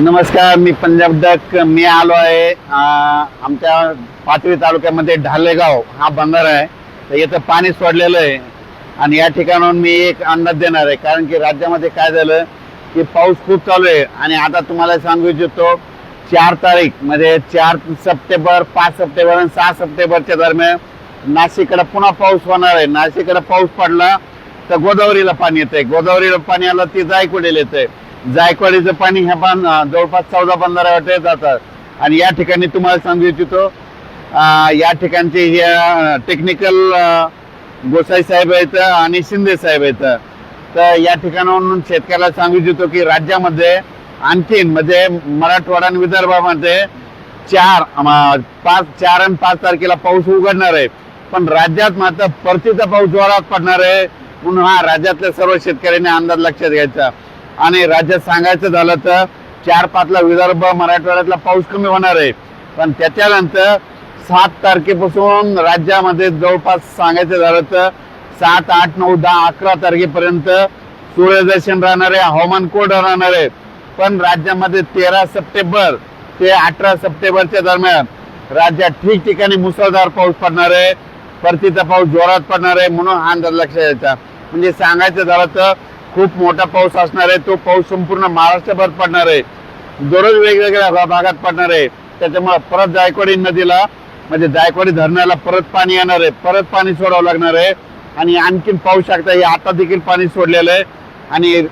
नमस्कार मी पंजाब डक मी आलो आहे आमच्या पाथरी तालुक्यामध्ये ढालेगाव हा बंदर आहे. तर इथं पाणी सोडलेलं आहे. आणि या ठिकाणाहून मी एक अंदाज देणार आहे कारण की राज्यामध्ये काय झालं की पाऊस खूप चालू आहे. आणि आता तुम्हाला सांगू इच्छितो चार तारीख म्हणजे चार सप्टेंबर पाच सप्टेंबर आणि सहा सप्टेंबरच्या दरम्यान नाशिककडे पुन्हा पाऊस होणार आहे. नाशिककडे पाऊस पडला तर गोदावरीला पाणी येतंय. गोदावरीला पाणी आलं ती जायकुडेला येतं आहे जायकवाडीचं पाणी ह्या पण जवळपास चौदा पंधरा वाटे जातात. आणि या ठिकाणी तुम्हाला सांगू इच्छितो या ठिकाणचे हे टेक्निकल गोसाई साहेब आहेत आणि शिंदे साहेब आहेत. तर या ठिकाणाहून शेतकऱ्याला सांगू इच्छितो की राज्यामध्ये आणखीन म्हणजे मराठवाडा आणि विदर्भामध्ये चार पाच चार आणि पाच तारखेला पाऊस उघडणार आहे. पण राज्यात मात्र परतीचा पाऊस जोरात पडणार आहे. म्हणून हा राज्यातल्या सर्व शेतकऱ्यांनी अंदाज लक्षात घ्यायचा. आणि राज्यात सांगायचं झालं तर चार पाचला विदर्भ मराठवाड्यातला पाऊस कमी होणार आहे. पण त्याच्यानंतर सात तारखेपासून राज्यामध्ये जवळपास सांगायचं झालं तर सात आठ नऊ दहा अकरा तारखेपर्यंत सूर्यदर्शन राहणार आहे हवामान कोरडं राहणार. आहे पण राज्यामध्ये तेरा सप्टेंबर ते अठरा सप्टेंबरच्या दरम्यान राज्यात ठिकठिकाणी मुसळधार पाऊस पडणार आहे. परतीचा पाऊस जोरात पडणार आहे म्हणून हा अंदाज लक्षात यायचा. म्हणजे सांगायचं झालं तर खूप मोठा पाऊस असणार आहे. तो पाऊस संपूर्ण महाराष्ट्रभर पडणार आहे. दररोज वेगवेगळ्या भागात पडणार आहे. त्याच्यामुळे परत जायकवाडी नदीला म्हणजे जायकवाडी धरणाला परत पाणी येणार आहे. परत पाणी सोडावं लागणार आहे. आणि आणखीन पाहू शकता हे आता देखील पाणी सोडलेलं आहे. आणि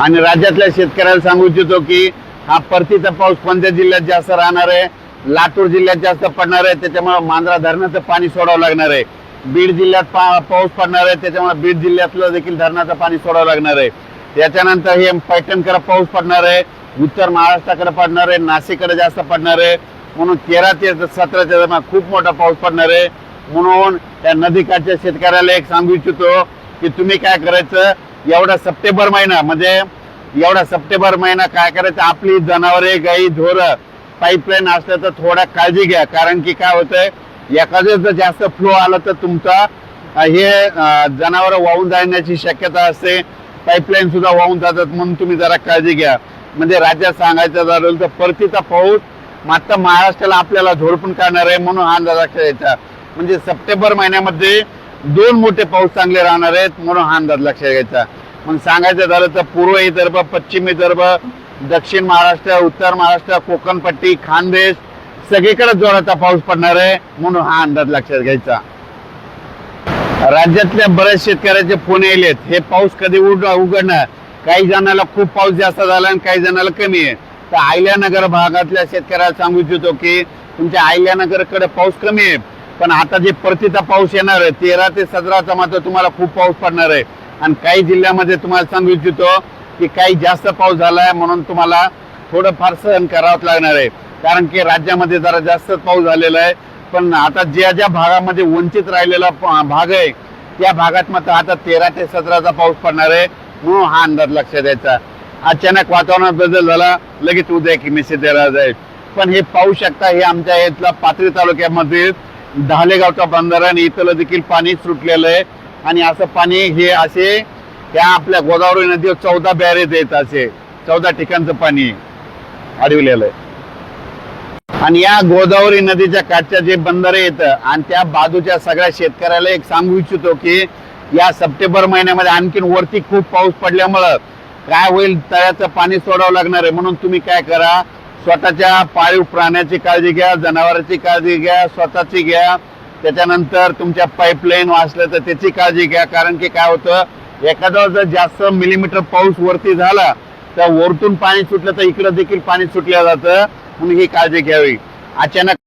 आणि राज्यातल्या शेतकऱ्याला सांगू इच्छितो की हा परतीचा पाऊस कोणत्या जिल्ह्यात जास्त राहणार आहे. लातूर जिल्ह्यात जास्त पडणार आहे. त्याच्यामुळे मांजरा धरणाचं पाणी सोडावं लागणार आहे. बीड जिल्ह्यात पा- पाऊस पडणार आहे त्याच्यामुळे बीड जिल्ह्यातलं देखील धरणाचं पाणी सोडावं लागणार आहे. त्याच्यानंतर हे पैठणकडे पाऊस पडणार आहे उत्तर महाराष्ट्राकडे पडणार आहे नाशिककडे जास्त पडणार आहे. म्हणून तेरा ते सतराच्या दरम्यान खूप मोठा पाऊस पडणार आहे. म्हणून त्या नदीकाठच्या शेतकऱ्याला एक सांगू इच्छितो की तुम्ही काय करायचं एवढा सप्टेंबर महिना म्हणजे एवढा सप्टेंबर महिना काय करायचं आपली जनावरे गाई ढोरं पाईपलाईन असलं तर थोडा काळजी घ्या. कारण की काय होतंय एखादं जर जास्त फ्लो आला तर तुमचा हे जनावर वाहून जाण्याची शक्यता असते. पाईपलाईन सुद्धा वाहून जातात म्हणून तुम्ही जरा काळजी घ्या. म्हणजे राज्यात सांगायचं झालं तर परतीचा पाऊस मात्र महाराष्ट्राला आपल्याला झोडपून काढणार आहे म्हणून हा अंदाज लक्षात यायचा म्हणजे सप्टेंबर महिन्यामध्ये दोन मोठे पाऊस चांगले राहणार आहेत म्हणून हा अंदाज लक्षात घ्यायचा. मग सांगायचं झालं तर पूर्व विदर्भ पश्चिम विदर्भ दक्षिण महाराष्ट्र उत्तर महाराष्ट्र कोकणपट्टी खानदेश सगळीकडे जोराचा पाऊस पडणार आहे म्हणून हा अंदाज लक्षात घ्यायचा. राज्यातल्या बऱ्याच शेतकऱ्याचे फोन यायलेत. हे पाऊस कधी उड- उघडणार? काही जणाला खूप पाऊस जास्त झाला आणि काही जणाला कमी आहे. तर आयल्यानगर भागातल्या शेतकऱ्याला सांगू इच्छितो की तुमच्या आयल्यानगरकडे पाऊस कमी आहे. पण आता जे परतीचा पाऊस येणार आहे तेरा ते सतराचा मात्र तुम्हाला खूप पाऊस पडणार आहे. आणि काही जिल्ह्यामध्ये तुम्हाला सांगू इच्छितो की काही जास्त पाऊस झालाय म्हणून तुम्हाला थोडंफार सहन करावंच लागणार आहे. कारण की राज्यामध्ये जरा जास्त पाऊस झालेला आहे. पण आता ज्या ज्या भागामध्ये वंचित राहिलेला भाग आहे त्या भागात मात्र आता तेरा ते सतराचा पाऊस पडणार आहे म्हणून हा अंदाज लक्षात द्यायचा. अचानक वातावरणात बदल झाला लगेच उद्या की मेसेज द्यायला जाईल पण हे पाहू शकता हे आमच्या इथला पाथरी तालुक्यामध्ये धालेगावचा बंधारा आणि इथलं देखील पाणी सुटलेलं आहे. आणि असं पाणी हे असे त्या आपल्या गोदावरी नदीवर चौदा बॅरेज आहेत असे. चौदा ठिकाणचं पाणी अडविलेलं आहे. आणि या गोदावरी नदीच्या काठच्या जे बंदर येतं आणि त्या बाजूच्या सगळ्या शेतकऱ्याला एक सांगू इच्छितो की या सप्टेंबर महिन्यामध्ये आणखीन वरती खूप पाऊस पडल्यामुळं काय होईल तळ्याचं पाणी सोडावं लागणार आहे. म्हणून तुम्ही काय करा स्वतःच्या पाळीव प्राण्याची काळजी घ्या जनावरांची काळजी घ्या स्वतःची घ्या. त्याच्यानंतर तुमच्या पाईपलाईन वाचलं तर त्याची काळजी घ्या. कारण की काय होतं एखादा जर जास्त मिलीमीटर पाऊस वरती झाला तर वरतून पाणी सुटलं तर इकडं देखील पाणी सुटलं जातं. म्हणून ही काळजी घ्यावी. अचानक